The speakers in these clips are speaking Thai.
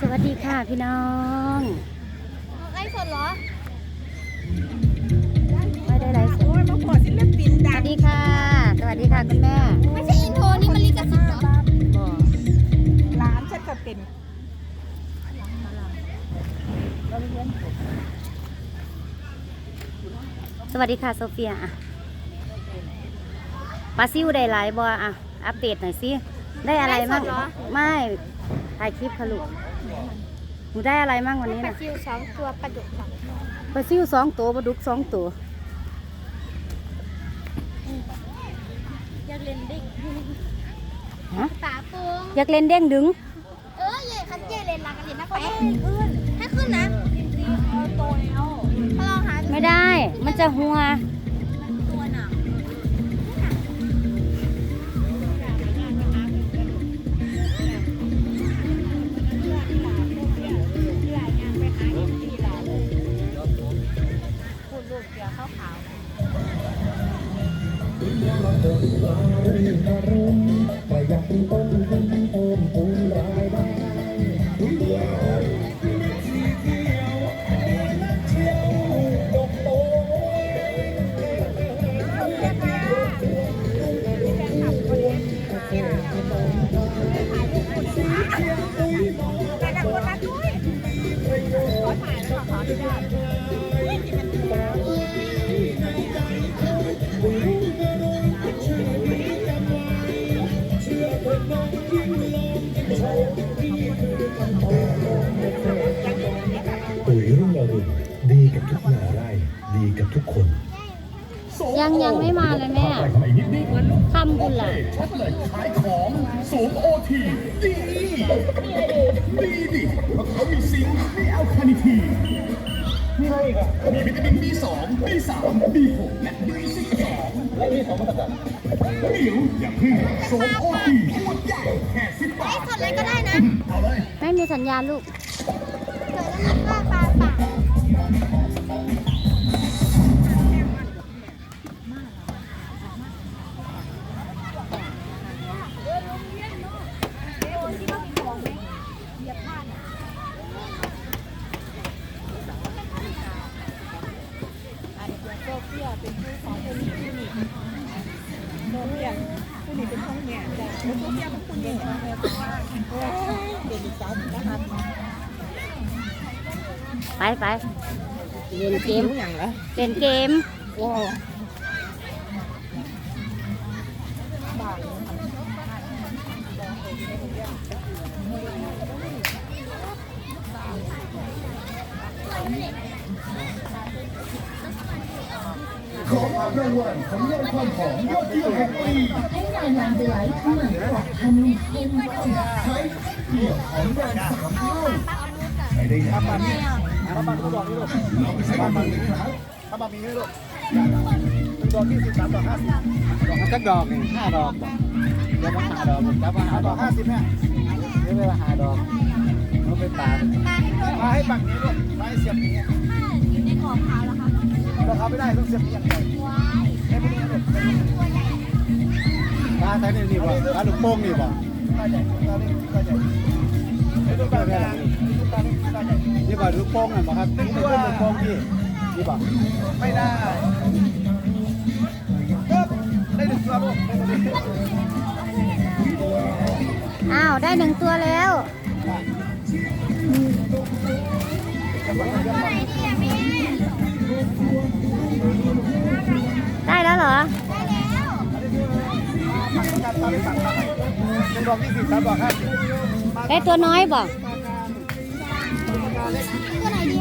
สวัสดีค่ะพี่น้องไลฟ์สดเหรอไม่ได้ไลฟ์สดโอ้ยมาขอศิลปินสดัวังสดีค่ะ สวัสดีค่ะคุณแม่ ไม่ใช่อินโทรนี่มันลิขสิทธิ์เหรอบอกร้านฉันก็เป็นสวัสดีค่ะโซเฟียอะปลาซิวได้หลายบออะอัปเดตหน่อยสิได้อะไรมั่งไม่ถ่ายคลิปค่ะลูก หนูได้อะไรมั่งวันนี้ปลานะซิวสองตัวปลาดุกสองตัวปลาซิวสองตัวปลาดุกสองตัว อยากเล่นดิ๊กฮะตาโปงอยากเล่นเด้งดึง เออเย่คันเย่เล่นรักกันเล่นนะไปขึ้นให้ขึ้นนะโตแล้วพอลองหาไม่ได้ มันจะหัวตัว ดยอารมณ์ ดีกับทุกคนยังยังไม่มาเลยแม่ใหม่นิดนิดคำบุญล่ะชัดเลยขายของสูงโอทีดีดีดิเพราะเขามีซิงค์มีแอลคานิทีนมีอะไรอีกอะมีวิตามิน B2 B3 B6 และ B12 และมีสองมาตรฐานเดี๋ยวอย่าเพึ่งสูงโอทีขวดใหญ่แค่สิบบาไลทฟ์สดเลยก็ได้นะเอาเลยไม่มีสัญญาณลูกเกิดแล้วมันว่าปลาปาก ไปไปเล่นเกมรู้อย่างเหรอเล่นเกม ว้าว รางวัลของงานความหอมยอดเยี่ยมแห่งปีให้งานงานไปไลฟ์ที่ไหนกว่าพันเข้มข้นใช้เพียงของแบรนด์สามเท่าใช้ได้นานป้าบังเขาบอกนี่ลูกป้าบังนี่ป้าบังมีนี่ลูกดอกที่สิบสามดอกห้าสิบดอกสักดอกหนึ่งห้าดอกเดอกมาหาดอกผมจับมาหาดอกห้าสิบเนี่ยเรียว่าหาดอกเขาไปตามมาให้บังนี้ลูกมาให้เสียบนี้อยู่ในกรอบขาวแล้วค่ะเราเขาไม่ได้ต้องเสียบนี้อย่างเดียว วกนี้ลูกตัวใหญ่ตาใช้นี่นี่บ่ตาลูกโป่งนี่บ่ตาใหญ่ตาเล็กตาใหญ่ลูกตาใหญ่ลูกตาเล็กตาหญ่นี่บ่ลูกโป่งน่ะบ่ครับนี่เป็นลูกโป่งที่นี่บ่ไม่ได้ได้หนึ่งตัวลูกได้ตัวนี้อ้าวได้หนึ่งตัวแล้ว ดอกที่สิบสามดอกห้าสิบได้ตัวน้อยบ่ตัวไดี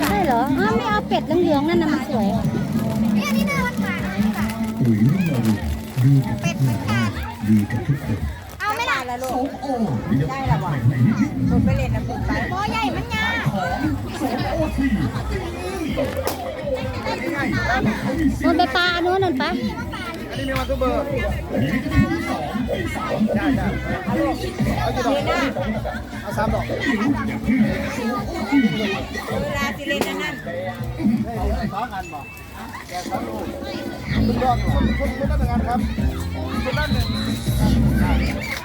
ใช่เหรออ้าวไม่เอาเป็ดเหลืองๆนั่นนะมันสวยเนี่ยนี่น่ารักกว่าปุ๋ยรุ่งอรุณดีกับทุกนาไร่ดีกับทุกคน เอาไหม่ล่ะละลูโอ้กโอ้ดีกับได้ละวะใหม่นิดนิดคุณไปเล่นนะคุณไปโบใหญ่มันยาวโอทีมันไปปลาอันนู้นนั่นปะอันนี้มีวันทุกเบอร์มีวิตามิน B2 B3 ได้ได้เอาลูกเอากี่ดอกเอาสามดอกเวลาสิเล่นนั่นนั่นสองอันบอกแกสองลูกคุณดอกคุณคุณคุณต้อง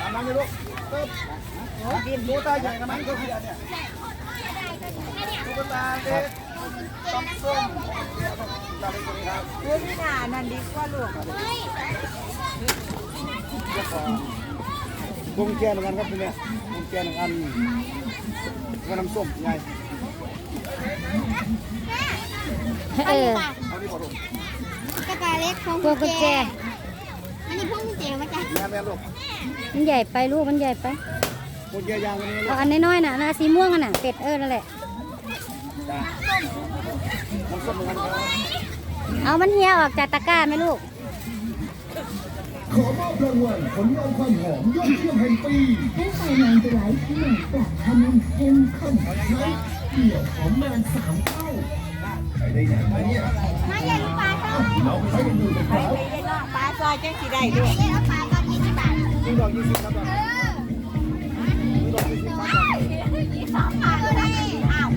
ทำงานครับไลูกดินดูตาใหญ่กับมันก็คือเนี่ยตุ๊กตาเด็กต้มส้มเล็กตัวนี้ครับเรื่องที่หนานั่นดีกว่าลูกวงแจเหมือนกันครับทีเนี้ยวงแจหนึ่งอันกระน้ำส้มไงเออเอากระตาเล็กพวงพวงกุญแจ อันนี้พวงกุญแจมาจากแม่แม่ลูกมันใหญ่ไปลูกมันใหญ่ไปวงแจยางอันนี้ลูเอากอันน้อยๆน่ะนะสีม่วงอะน่ะเป็ดเออนั่นแหละ จ้าน้ำส้มเหมือนกันครับเอามันเหี่ยวออกจากตะกร้าไหมลูก ขอมอบรางวัลผลงานความหอมยอดเยี่ยมแห่งปี ให้ไฟนานไปไลท์ใหม่ปรับขมิ้นเข้มข้นใช้เกี่ยวหอมนานสามเท่าใช้ได้ใหญ่ไหมเนี่ยมาใหญ่ลูกปลาเท่าไหร่เราไปใช้กันดูกันคไปรับไปเล่นน อยจังสิได้ใหลูญ่กเลยเอาปลาตอนยี่สิบบาทนี่ดอกยี่สิบครับดอกเออนี่ดอกยี่สิบครับดอกยี่สอาได้อ้ว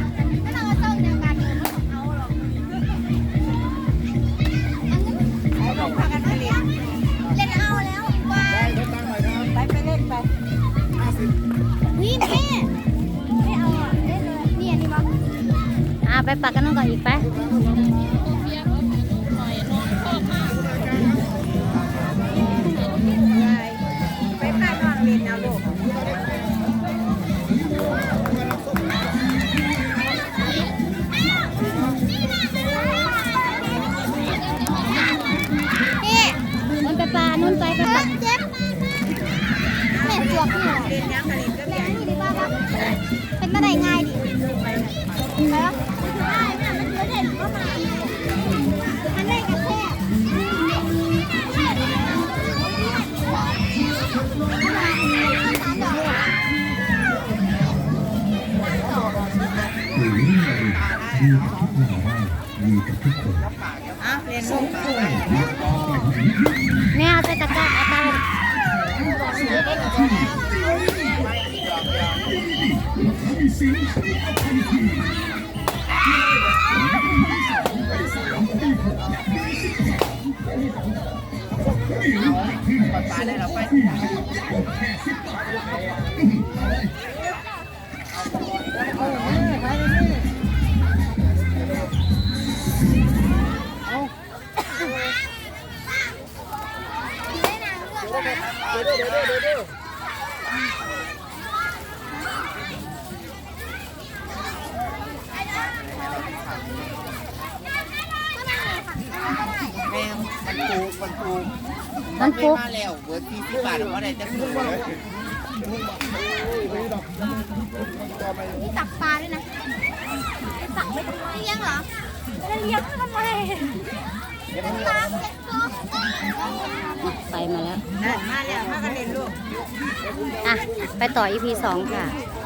ถ้าเอาต้นเดียวกันเดี๋ยวไม่ต้อเอาหรอกอันนี้ไปลงพากันไปเอาแล้วว่าได้ได้ตังหน่อยครับไปไปเล่นไป ห้าสิบวิ่งแม่ไม่เอาอะเล่นเลยนี่อันนี้บอกอ่าไปปักกันน้องก่อนอี เหรอเล่นยังกันเล่นก็แม่ใหญ่นี่ดีป่ะครับเป็นมาได้ง่ายดิไปแล้วม่มันเยอะเด่นเข้ามามันได้กระแทกอะเล่นลูกแม่เอาใส่ตะกร้าเอาตา สิงมีอัคนิทีมีหรือขึ้นปัดปลาได้เราไป ม่มันปูมันปูมันปุ๊บมาแล้วเบอร์ที่สิบบาทเอาได้จะซื้อเลยนี่ตักปลาด้วยนะตักไม่ทำไมเลี้ยงเหรอจะเลี้ยงทำไมปลาเก็บตัวไปมาแล้วนั่นมาแล้วพากันเล่นลูก อะ ไปต่อ EP สองค่ะเ